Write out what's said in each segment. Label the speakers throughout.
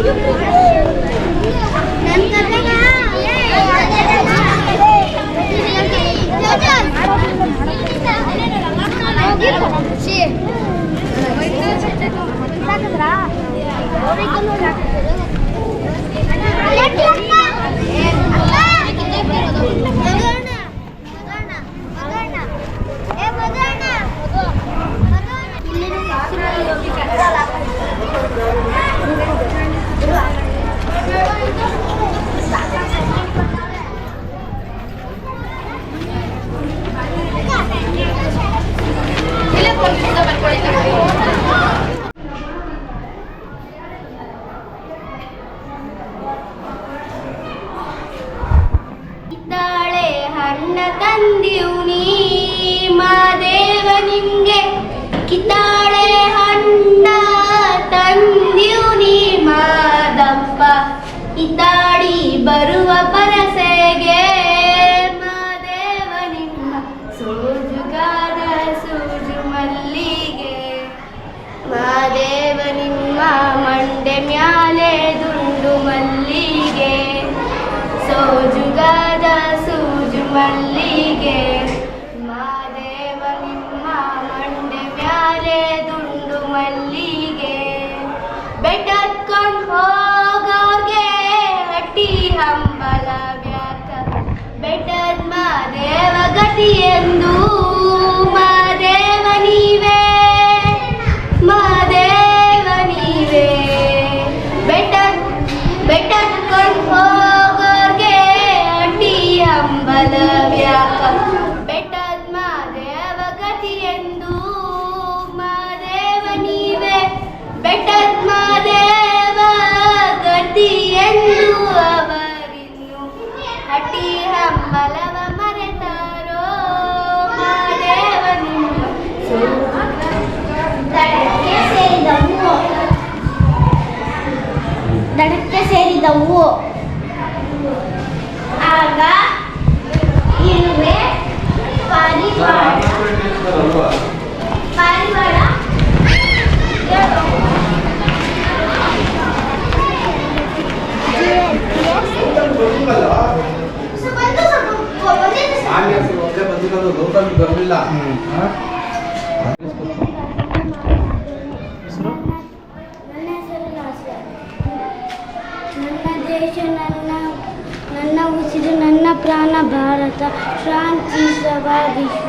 Speaker 1: 여기 ಹಣ್ಣ ತಂದಿವು ನೀ ಮಾದೇವ ನಿಂಗೆ. ಕಿತ್ತಾಳೆ ಹಣ್ಣ ತಂದಿವು ನೀ ಮಾದಪ್ಪ ಕಿತ್ತಾಡಿ ಬರುವ ಪರಸೆಗೆ ಮಾದೇವ ನಿಮ್ಮ ಸೋಜುಗಾದ ಸೂಜು ಮಲ್ಲಿಗೆ. ಮಾದೇವ ನಿಮ್ಮ ಮಂಡೆ ಮ್ಯಾಲೆ ದುಂಡು ಮಲ್ಲಿಗೆ. ಸೋಜುಗಾದ ಎಂದು ಮಾದೇವ ನೀವೇ ಮಾದೇವ ನೀವೇ ಬೆಟ್ಟ ಬೆಟ್ಟತ್ಕೊಂಡ್ ಹೋಗೋಗೆ ಅಡ್ಡಿ ಅಂಬಲ ವ್ಯಾಕ ಬೆಟ್ಟದ್ ಮಾದೇವ ಗತಿ ಎಂದು ಮಾದೇವ ನೀವೇ ಬೆಟ್ಟದ್ ಮಾದೇವ ಗತಿ ಎಂದು ಅವರಿನ್ನು ಹಟ್ಟಿ ಹಂಬಲವ ದಡಕ್ಕೆ ಸೇರಿದವು. ಆಗ ಇರುವೆ ಪಾರಿವಾಳ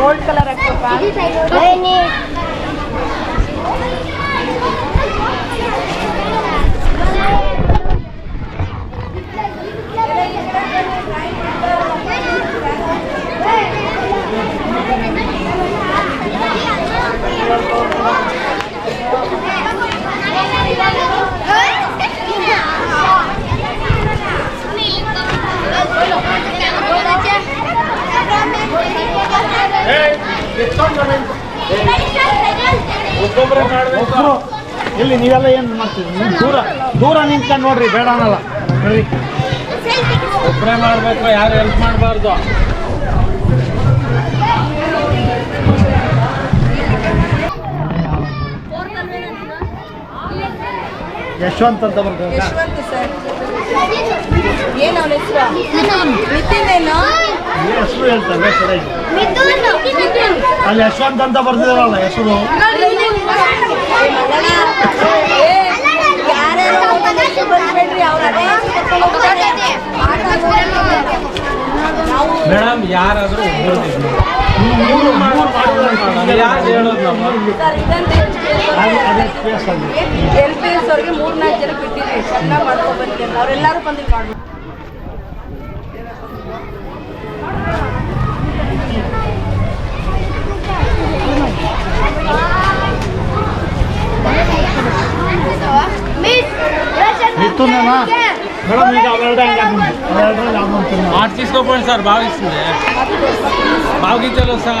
Speaker 2: gold colour
Speaker 3: ಹಾಕ್ಬೇಕಾ? ಇಲ್ಲಿ ನೀವೆಲ್ಲ ಏನು ಮಾಡ್ತೀವಿ ನೀವು ದೂರ ದೂರ ನಿಂತ್ಕೊಂಡು ನೋಡ್ರಿ ಬೇಡ ಅನ್ನಲ್ಲ. ಹೇಳಿ.
Speaker 2: ಒಬ್ಬರೇ ಮಾಡ್ಬೇಕು ಯಾರು ಹೆಲ್ಪ್ ಮಾಡಬಾರ್ದು.
Speaker 3: ಯಶವಂತ್ ಅಂತ ಬರ್ಬೇಕು
Speaker 4: ಏನು ಅವನ ಹೆಸರು?
Speaker 3: ಹೇಳ್ತಾರೆ ಅಲ್ಲಿ ಯಶವಂತ್ ಅಂತ ಬರ್ತಿದಾರಲ್ಲ ಹೆಸರು. ಕೇಸ್ ಯಾರಾದರೂ
Speaker 4: ಎಲ್ ಪಿ ಎಸ್ ಅವ್ರಿಗೆ ಮೂರ್ನಾಲ್ಕು ಜನ ಬಿಟ್ಟಿದ್ರಿ ಚೆನ್ನಾಗಿ ಮಾಡ್ಕೊ ಬಂದಿರಿ ಬಂದಿಲ್ಲ ಅವರೆಲ್ಲರೂ ಬಂದು ಇಲ್ಲಿ
Speaker 3: ఇస్తున్నానా మేడం మీకు అవడానికి
Speaker 2: ఆర్ట్ తీసుకోపోయింది సార్ బాగా ఇస్తుంది. బాగా ఇచ్చారు సార్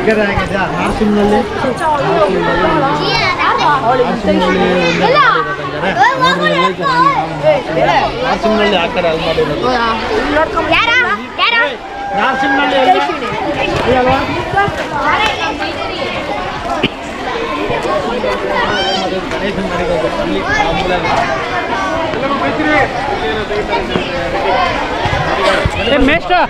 Speaker 3: ಸೂರ್ಕೆರೆ ಆಗಿದೆ ನಾರ್ಸಿಂಗ್ನಲ್ಲಿ ನಾರ್ಸಿಂಗ್ನಲ್ಲಿ ಆ ಕಡೆ ಅಲ್ಲಿ ಮಾಡಿರೋದು ನಾರ್ಸಿಂಗ್ನಲ್ಲಿ ಎಲ್ಲಿ ಅಲ್ವಾ ಗಣೇಶನ್ ಮಾಡಿರೋದು ಅಲ್ಲಿ ಆ ಮೂಲೆಯಲ್ಲಿ. ಏ, ಮೇಷ್ಟ್ರ ಫೋಟೋ ತೆಗಿತಾವ್ರೆ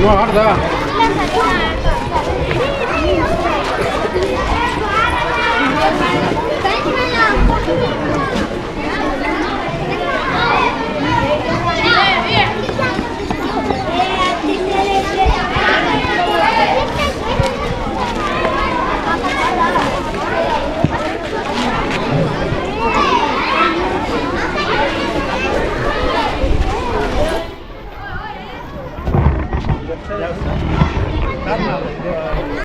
Speaker 3: ну арда